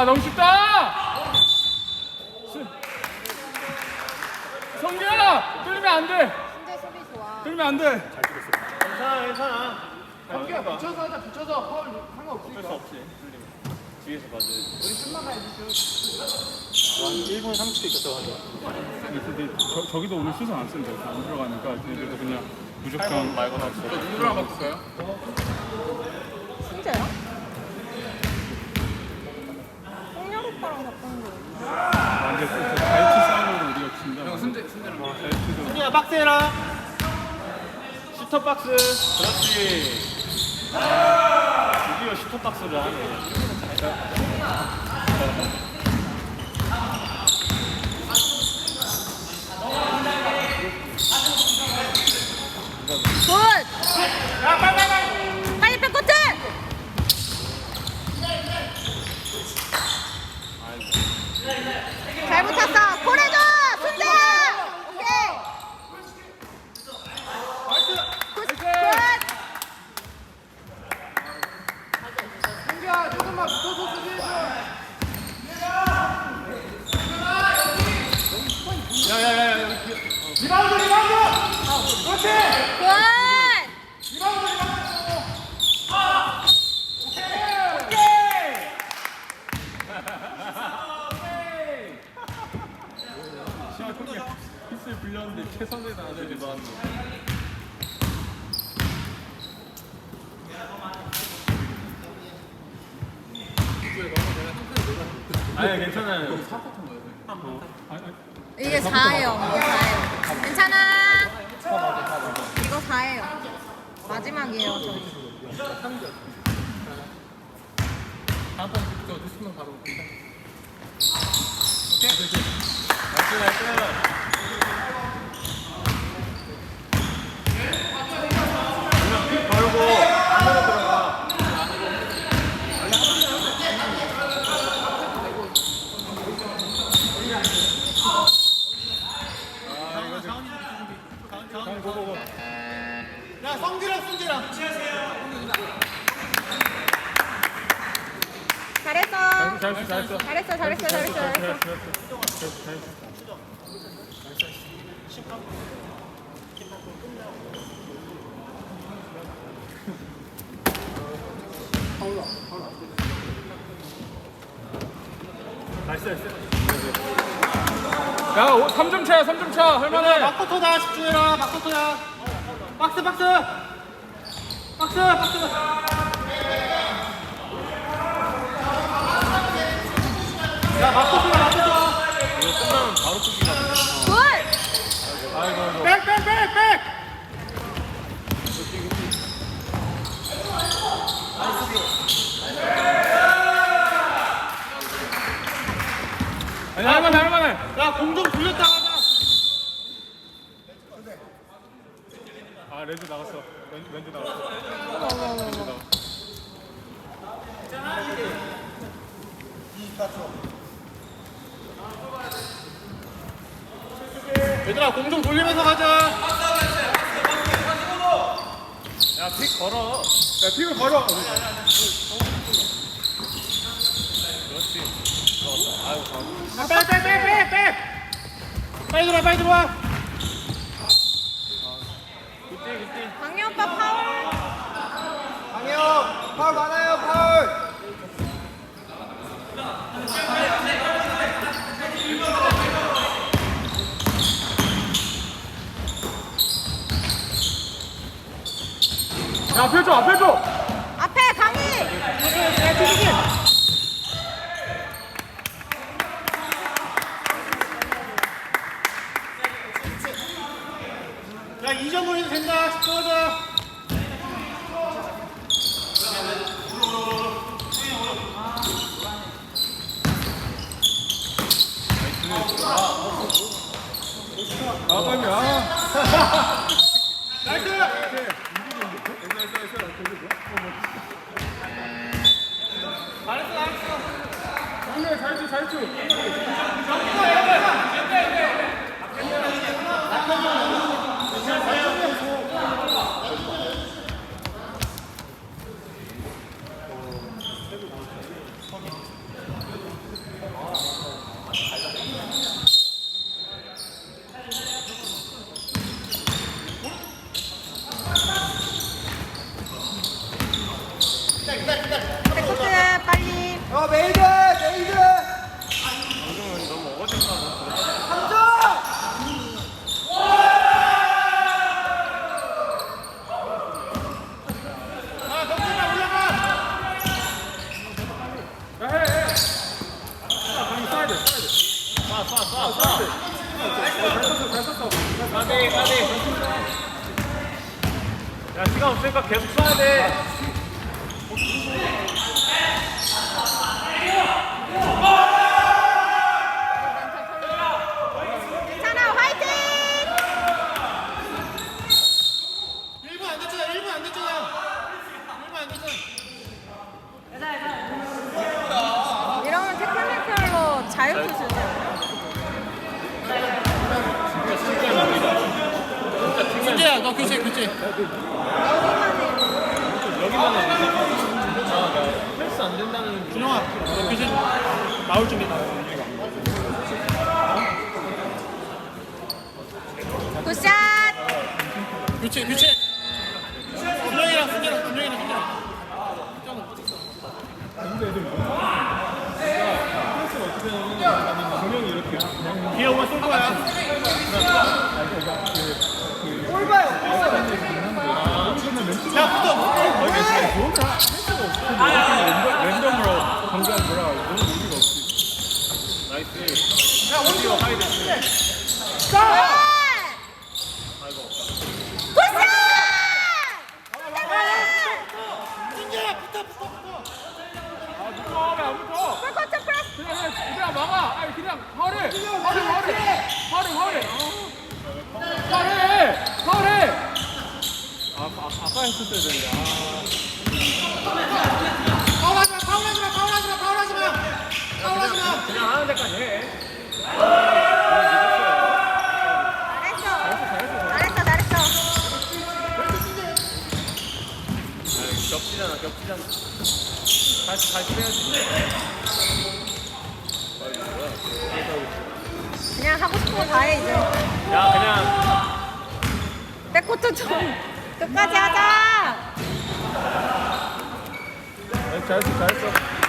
아 너무 쉽다. 스- 성규야 뚫리면 안 돼. 신재 수비 좋아. 뚫리면 안 돼. 괜찮아 괜찮아 성규야 붙여서 하자 붙여서 파울 상관없으니까. 없지 뒤에서 봐줘야지 우리 끝만 가야지 한 1분 30초 있겠다 하자 근데 저, 저기도 오늘 수선 안 쓴대. 안 들어가니까 얘들도 그냥 무조건 말거나 없어 누구랑 바꿀까요? 신재야? 홍렬 오빠랑 바꾸는 거. 완전 그 자유투 싸움으로 우리가 진다. 형 순대 자유투도 승리야 박스 해라 슈터 박스 그렇지 드디어 슈터 박스를 하네 굿! 빨리 백코트! 잘 붙었어. 보내줘! 순재야! 오케이. 굿! 굿! 성규야 조금만 붙어서 수비해줘. 야야야야 리바운드 리바운드. 그렇지. 굿! 리바운드 리바운드. 시간 통계 피스를 불렸는데 최선을 다하는 리바운드. 아니 괜찮아요. 이게 4예요. 이게 4예요. 괜찮아. 이거 4예요. 마지막이에요, 저희. 다음번부터 뉴스만 바로 볼게요. 나이스 나이스 그냥 픽 걸고 안으로 들어가 야 성기랑 승기랑 잘했어. 잘했어 잘했어. 잘했어, 잘했어, 잘했어, 잘했어. 야, 3점 차야, 3점 차. 할만해. 마코토다 집중해라. 마코토야 박스 박스 박스 박스 야 마코토야 마코토 이거 끝나면 바로 뚫기가 굿! 백백백백 아니, 할만해, 할만해. 야 공 좀 돌렸다 가자 아, 레드 나갔어. 렌, 렌즈 나갔어. 렌즈 나갔어. 얘들아 공좀 돌리면서 가자 야 픽 걸어 야, 픽을 걸어. 백백백백백 빨리 들어와 빨리 들어와 굿띠 굿띠 강희 오빠 파울. 강혜영 파울 많아요 파울. 야, 줘, 앞에 줘. 앞에 강희! 야 2점 올리도 된다 집중하자 아, 빨리. 아. 나이스 잘했어 잘했어 상대 잘주, 잘주. 없으니까 계속 쏴야 돼. 괜찮아 화이팅! 1분 안 됐잖아 1분 안 됐잖아. 1분 안 됐잖아. 이러면 테크니컬로 자유투 주지 승재야 너 교체 교체 아, 나 패스 안 된다는 준영아 너. 나올 준비 굿샷 교체 교체 준영이랑 승재랑 준영이랑 야 붙어 거기 좋은가? 패스가 없어. 랜덤, 랜덤으로 공간 돌아가고 너무 의미가 없지. 나이스. 야 붙어 붙어 붙어 아, 붙어? 풀코트 프레스 그냥, 그냥, 그냥 막아. 아니, 그냥 허리. 허리, 허리. 허리, 허리. 허리. 허리. 아, 아, 아까 했었어야 되는데. 파울하지 마 파울하지 마 파울하지 마 파울하지 마 파울하지 마 그냥 하는 데까지 해. 잘했어 잘했어 잘했어 아, 겹치잖아, 겹치잖아. 다시, 다시 빼야지. 그냥 하고 싶은 거 다 해 이제 야, 그냥. 백코트 좀 끝까지 하자 잘했어, 잘했어.